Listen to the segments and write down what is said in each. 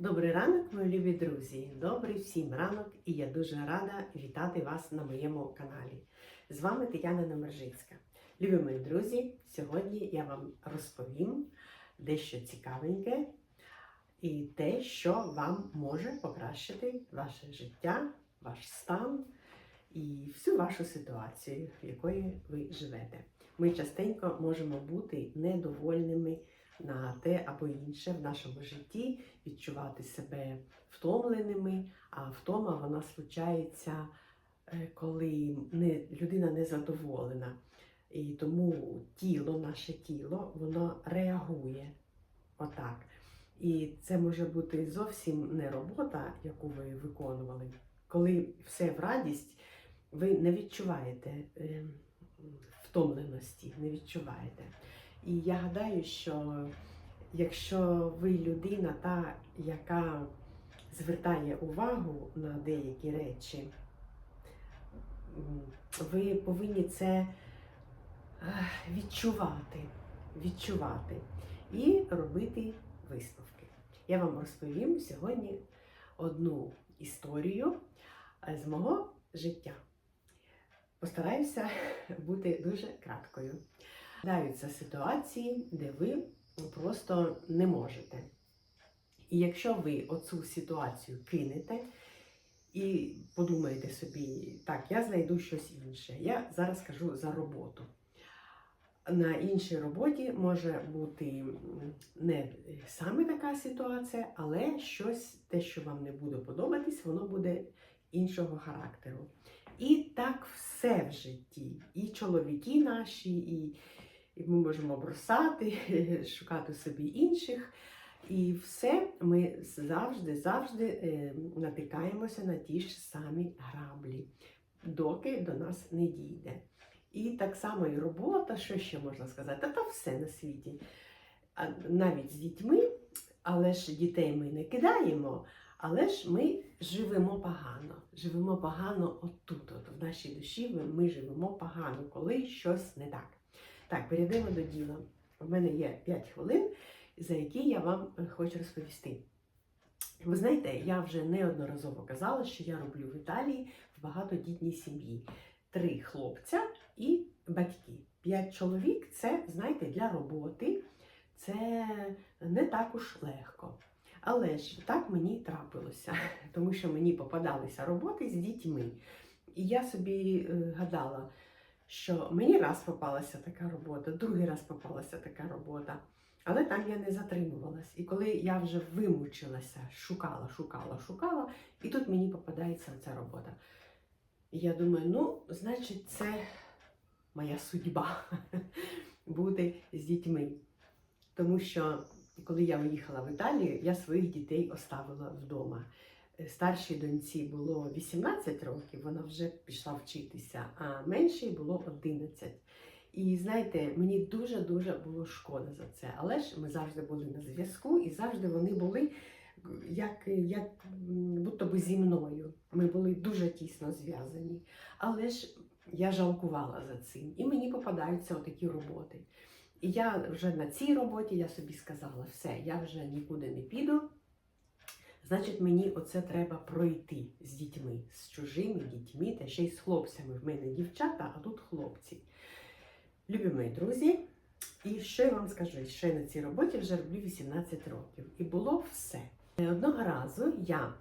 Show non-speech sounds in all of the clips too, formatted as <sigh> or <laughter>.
Добрий ранок, мої любі друзі! Добрий всім ранок, і я дуже рада вітати вас на моєму каналі. З вами Тетяна Номержицька. Любі мої друзі, сьогодні я вам розповім дещо цікавеньке і те, що вам може покращити ваше життя, ваш стан і всю вашу ситуацію, в якої ви живете. Ми частенько можемо бути недовольними на те або інше в нашому житті, відчувати себе втомленими, а втома вона случається, е, коли не, людина не задоволена. І тому тіло, наше тіло, воно реагує отак. І це може бути зовсім не робота, яку ви виконували. Коли все в радість, ви не відчуваєте е, втомленості, не відчуваєте. І я гадаю, що якщо ви людина, та, яка звертає увагу на деякі речі, ви повинні це відчувати, відчувати і робити висновки. Я вам розповім сьогодні одну історію е, з мого життя. Постараюся <laughs> бути дуже краткою. Даються ситуації, де ви просто не можете. І якщо ви оцю ситуацію кинете і подумаєте собі, так, я знайду щось інше. Я зараз кажу за роботу. На іншій роботі може бути не саме така ситуація, але щось, те, що вам не буде подобатись, воно буде іншого характеру. І так все в житті. І чоловіки наші, і, і ми можемо бросати, <laughs> шукати собі інших. І все ми завжди, завжди е, натикаємося на ті ж самі граблі, доки до нас не дійде. І так само і робота, що ще можна сказати, та, та все на світі. Навіть з дітьми, але ж дітей ми не кидаємо, але ж ми живемо погано. Живемо погано отут, от в нашій душі ми живемо погано, коли щось не так. Так, перейдемо до діла. У мене є 5 хвилин, за які я вам е, хочу розповісти. Ви знаєте, я вже неодноразово казала, що я роблю в Італії в багатодітній сім'ї. Три хлопця і батьки. П'ять чоловік це, знаєте, для роботи це не так уж легко. Але ж так мені трапилося, <laughs> тому що мені попадалися роботи з дітьми. І я собі е, гадала, що мені раз попалася така робота, другий раз попалася така робота. Але там я не затримувалась. І коли я вже вимучилася, шукала, шукала, шукала, і тут мені попадається ця робота. І я думаю, ну, значить, це моя судьба <laughs> бути з дітьми. Тому що коли я виїхала в Італію, я своїх дітей оставила вдома. Старшій доньці було 18 років, вона вже пішла вчитися, а меншій було 11. І знаєте, мені дуже-дуже було шкода за це. Але ж ми завжди були на зв'язку, і завжди вони були як, як будто би зі мною. Ми були дуже тісно зв'язані. Але ж я жалкувала за цим. І мені попадаються отакі роботи. І я вже на цій роботі я собі сказала, все, я вже нікуди не піду. Значить, мені оце треба пройти з дітьми, з чужими дітьми, та ще й з хлопцями. В мене дівчата, а тут хлопці. Любі мої друзі, і що я вам скажу, я на цій роботі вже роблю 18 років. І було все. Одного разу я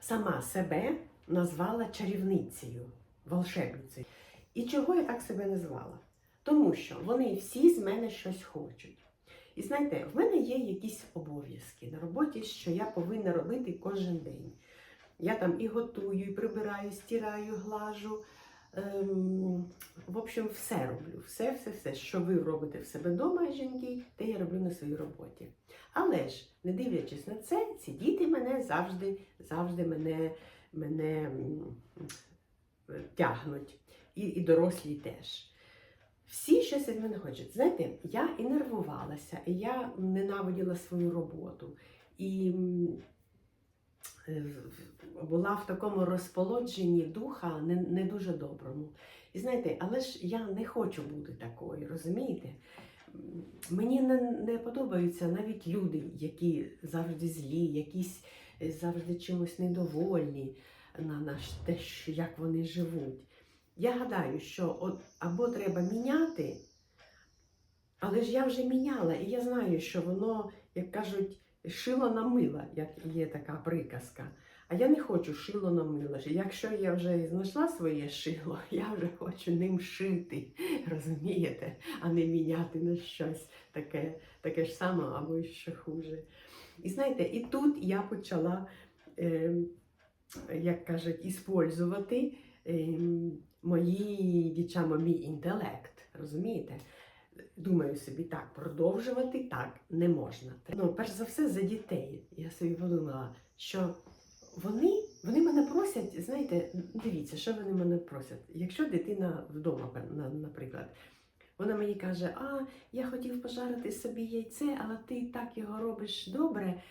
сама себе назвала чарівницею, волшебницею. І чого я так себе назвала? Тому що вони всі з мене щось хочуть. І знаєте, в мене є якісь обов'язки на роботі, що я повинна робити кожен день. Я там і готую, і прибираю, стираю, глажу. Ем, в общем, все роблю. Все, все, все, що ви робите в себе вдома, жінки, те я роблю на своїй роботі. Але ж, не дивлячись на це, ці діти мене завжди, завжди мене, мене тягнуть. І, і дорослі теж. Всі щось від мене хочуть. Знаєте, я і нервувалася, і я ненавиділа свою роботу. І е, була в такому розполодженні духа не, не дуже доброму. І знаєте, але ж я не хочу бути такою, розумієте? мені не, не подобаються навіть люди, які завжди злі, якісь е, завжди чимось недовольні на наш те, як вони живуть. Я гадаю, що або треба міняти, але ж я вже міняла, і я знаю, що воно, як кажуть, шило на мило, як є така приказка. А я не хочу шило на мило. Якщо я вже знайшла своє шило, <laughs> я вже хочу ним шити, розумієте, а не міняти на щось таке, таке ж саме або ще хуже. І знаєте, і тут я почала, е, як кажуть, іспользувати е, мої дівчата, мій інтелект. Розумієте? Думаю собі, так, продовжувати так не можна. Ну, перш за все, за дітей. Я собі подумала, що вони, вони мене просять, знаєте, дивіться, що вони мене просять. Якщо дитина вдома, наприклад, вона мені каже, а я хотів пожарити собі яйце, але ти так його робиш добре,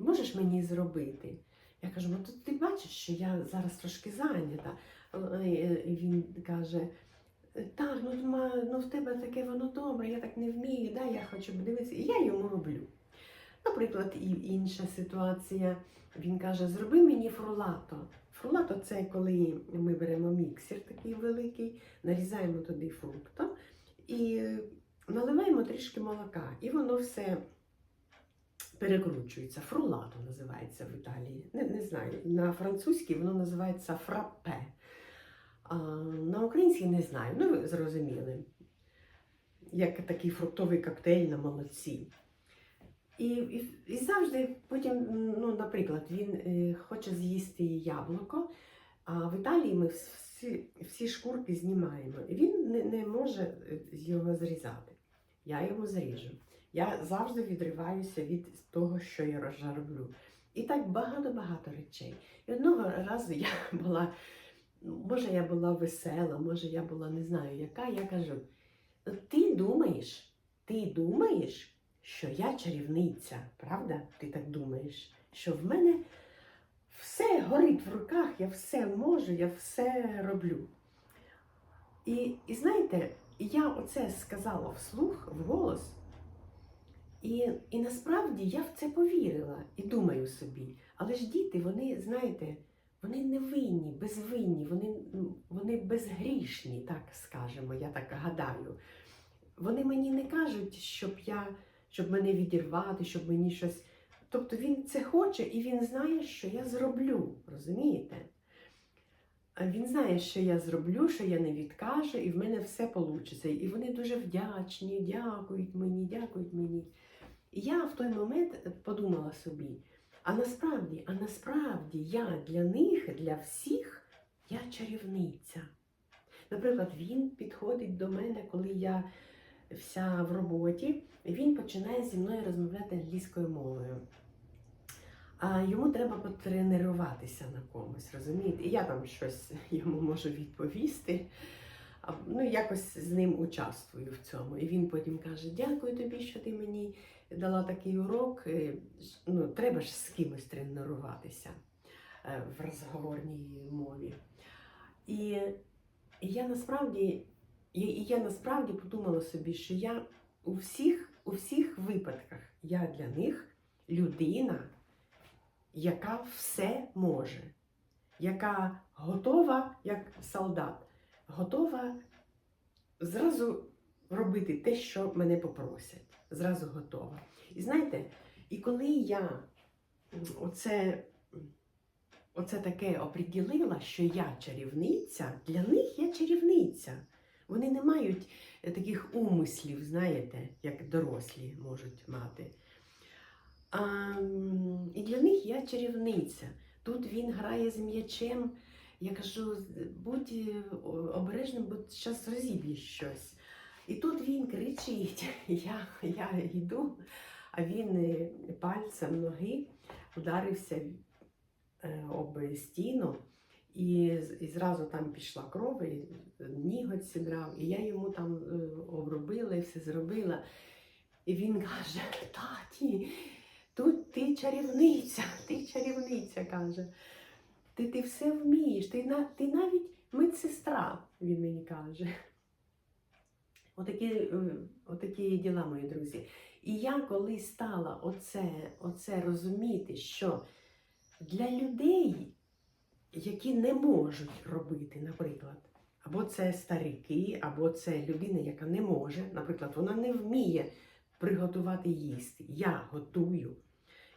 можеш мені зробити? Я кажу, ну ти бачиш, що я зараз трошки зайнята. Е, І він каже, так, ну, ну в тебе таке воно добре, я так не вмію, да, я хочу подивитися. І я йому роблю. Наприклад, і інша ситуація. Він каже: зроби мені фрулато. Фрулато це коли ми беремо міксер такий великий, нарізаємо туди фрукта і наливаємо трішки молока. І воно все перекручується. Фрулато називається в Італії. Не, не знаю. На французькій воно називається фраппе. А, на українській не знаю. Ну, ви зрозуміли. Як такий фруктовий коктейль на молоці. І, і, і завжди потім, ну, наприклад, він е, хоче з'їсти яблуко, а в Італії ми всі, всі шкурки знімаємо. І він не, не може е, його зрізати. Я його зріжу. Я завжди відриваюся від того, що я роблю. І так багато-багато речей. І одного разу я <laughs> була, ну, може, я була весела, може, я була не знаю яка, я кажу: ти думаєш, ти думаєш, що я чарівниця, правда? Ти так думаєш, що в мене все горить в руках, я все можу, я все роблю. І, і знаєте, я оце сказала вслух, вголос, і, і насправді я в це повірила і думаю собі. Але ж діти, вони, знаєте, вони невинні, безвинні, вони, вони безгрішні, так скажемо, я так гадаю. Вони мені не кажуть, щоб я щоб мене відірвати, щоб мені щось. Тобто він це хоче і він знає, що я зроблю, розумієте? Він знає, що я зроблю, що я не відкажу, і в мене все вийде. І вони дуже вдячні, дякують мені, дякують мені. Я в той момент подумала собі: а насправді, а насправді я для них, для всіх, я чарівниця. Наприклад, він підходить до мене, коли я вся в роботі, він починає зі мною розмовляти англійською мовою. А йому треба потренуватися на комусь, розумієте? І я там щось йому можу відповісти. Ну, якось з ним участвую в цьому. І він потім каже: Дякую тобі, що ти мені дала такий урок. Е, Ну, треба ж з кимось тренуватися е, в розговорній мові. І, я насправді і я насправді подумала собі, що я у всіх, у всіх випадках я для них людина, яка все може, яка готова, як солдат, готова зразу робити те, що мене попросять. Зразу готова. І знаєте, і коли я оце, оце таке оприділила, що я чарівниця, для них я чарівниця. Вони не мають е, таких умислів, знаєте, як дорослі можуть мати. А, і для них я чарівниця. Тут він грає з м'ячем. Я кажу, будь е, обережним, бо зараз розіб'є щось. І тут він кричить, <laughs> я, я йду, а він е, пальцем ноги ударився е, об стіну. І, і зразу там пішла кров, і ніготь зідрав, і я йому там обробила і все зробила. І він каже: Таті, тут ти чарівниця, ти чарівниця, каже. Ти, ти все вмієш, ти, ти навіть медсестра, він мені каже. Отакі, отакі діла, мої друзі. І я коли стала оце, оце розуміти, що для людей, які не можуть робити, наприклад, або це старики, або це людина, яка не може, наприклад, вона не вміє приготувати їсти. Я готую.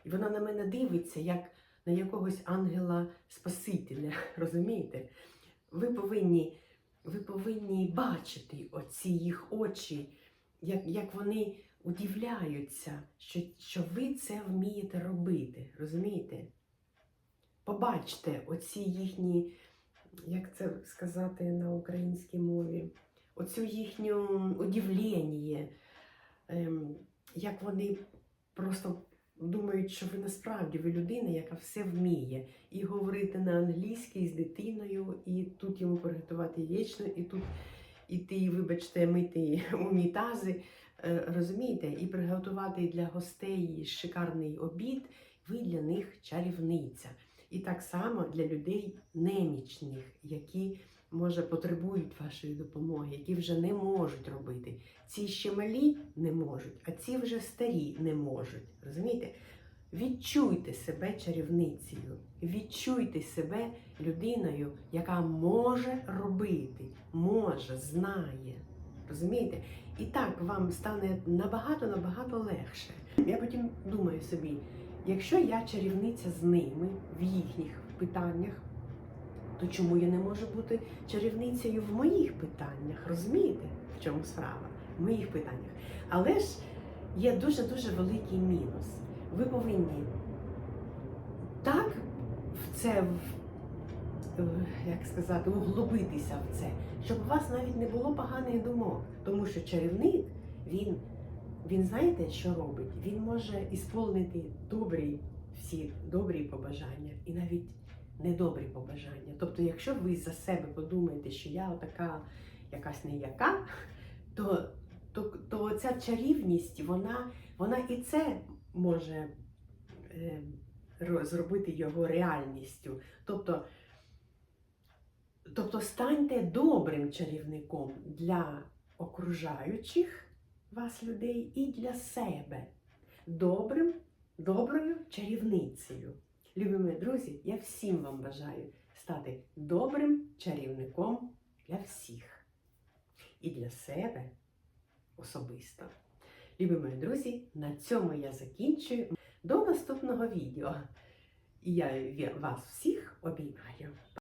І вона на мене дивиться, як на якогось ангела-спасителя. <laughs> Розумієте? Ви повинні, ви повинні бачити оці їх очі, як, як вони удивляються, що, що ви це вмієте робити. Розумієте? Побачте оці їхні, як це сказати на українській мові, оцю їхню удивлення, ем, як вони просто думають, що ви насправді ви людина, яка все вміє. І говорити на англійській з дитиною, і тут йому приготувати яєчню, і тут іти, вибачте, мити <laughs> унітази. Е, Розумієте, і приготувати для гостей шикарний обід, ви для них чарівниця. І так само для людей немічних, які може потребують вашої допомоги, які вже не можуть робити. Ці ще малі не можуть, а ці вже старі не можуть. Розумієте? Відчуйте себе чарівницею, відчуйте себе людиною, яка може робити, може, знає. Розумієте? І так вам стане набагато-набагато легше. Я потім думаю собі, якщо я чарівниця з ними в їхніх питаннях, то чому я не можу бути чарівницею в моїх питаннях? Розумієте, в чому справа? В моїх питаннях. Але ж є дуже-дуже великий мінус. Ви повинні так в це, е, як сказати, углубитися в це, щоб у вас навіть не було поганих думок. Тому що чарівник, він, він знаєте, що робить? Він може ісполнити добрі, всі добрі побажання і навіть недобрі побажання. Тобто, якщо ви за себе подумаєте, що я така якась ніяка, то, то, то ця чарівність, вона, вона і це може е, зробити його реальністю. Тобто, тобто станьте добрим чарівником для окружаючих вас людей і для себе. Добрим, доброю чарівницею. Любимі друзі, я всім вам бажаю стати добрим чарівником для всіх і для себе особисто. Любі мої друзі, на цьому я закінчую. До наступного відео. І я вас всіх обіймаю.